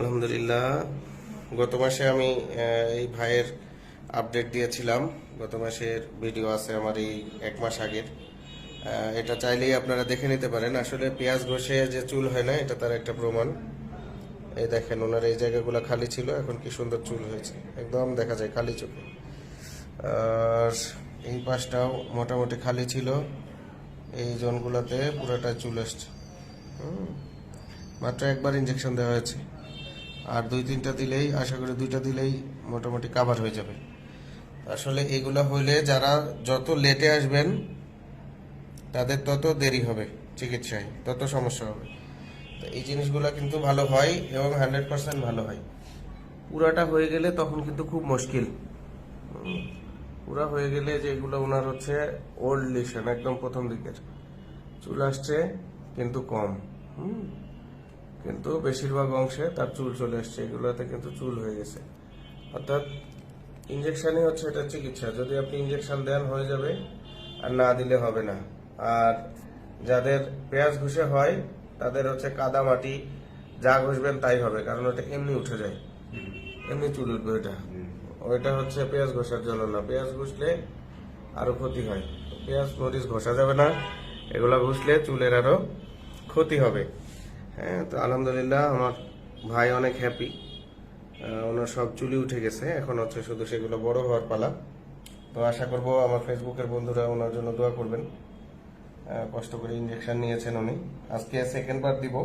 আলহামদুলিল্লাহ। গত মাসে আমি এই ভাইয়ের আপডেট দিয়েছিলাম। গত মাসের ভিডিও আছে আমার এই এক মাস আগের। এটা চাইলেই আপনারা দেখে নিতে পারেন। আসলে পেঁয়াজ ঘষে যে চুল হয় না, এটা তার একটা প্রমাণ। এই দেখেন, ওনার এই জায়গাগুলো খালি ছিল, এখন কি সুন্দর চুল হয়েছে। একদম দেখা যায় খালি চোখে। আর এই পাশটাও মোটামুটি খালি ছিল। এই জোনগুলোতে পুরোটা চুল এসছে মাত্র একবার ইঞ্জেকশন দেওয়া হয়েছে। আর দুই, তিনটা দিলেই, আশা করি দুইটা দিলেই মোটামুটি কাভার হয়ে যাবে। আসলে এগুলো হইলে যারা যত লেটে আসবেন, তাদের তত দেরি হবে চিকিৎসায়, তত সমস্যা হবে। তো এই জিনিসগুলো কিন্তু ভালো হয় এবং হান্ড্রেড পার্সেন্ট ভালো হয়। পুরাটা হয়ে গেলে তখন কিন্তু খুব মুশকিল। পুরা হয়ে গেলে যেগুলো ওনার হচ্ছে ওল্ড লিশন একদম প্রথম দিকের। চুল আসছে, কিন্তু কম। হুম। কিন্তু বেশিরভাগ অংশে তার চুল চলে আসছে এগুলোতে কিন্তু চুল হয়ে গেছে। অর্থাৎ ইঞ্জেকশনই হচ্ছে এটা চিকিৎসা। যদি আপনি ইঞ্জেকশন দেন, হয়ে যাবে, আর না দিলে হবে না। আর যাদের পেঁয়াজ ঘষে হয়, তাদের হচ্ছে কাদা মাটি, যা ঘষবেন তাই হবে, কারণ ওটা এমনি উঠে যায়। এমনি চুল উঠবে ওইটা। ওইটা হচ্ছে পেঁয়াজ ঘষার জন্য না। পেঁয়াজ ঘষলে আরও ক্ষতি হয়। পেঁয়াজ মরিচ ঘষা যাবে না। এগুলা ঘষলে চুলের আরও ক্ষতি হবে। হ্যাঁ তো আলহামদুলিল্লাহ আমার ভাই অনেক হ্যাপি ওনার সব চুলি উঠে গেছে, এখন হচ্ছে শুধু সেগুলো বড় হওয়ার পালা। তো আশা করব আমার ফেসবুকের বন্ধুরা ওনার জন্য দোয়া করবেন। কষ্ট করে ইঞ্জেকশন নিয়েছেন উনি। আজকে সেকেন্ড বার দিব।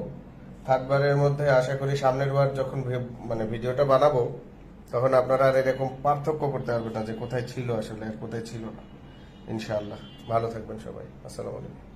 থার্ড মধ্যে আশা করি সামনের বার যখন মানে ভিডিওটা বানাবো, তখন আপনারা আর এরকম পার্থক্য করতে পারবেন না যে কোথায় ছিল আসলে আর কোথায় ছিল না। ইনশাআল্লাহ। ভালো থাকবেন সবাই। আসসালামু আলাইকুম।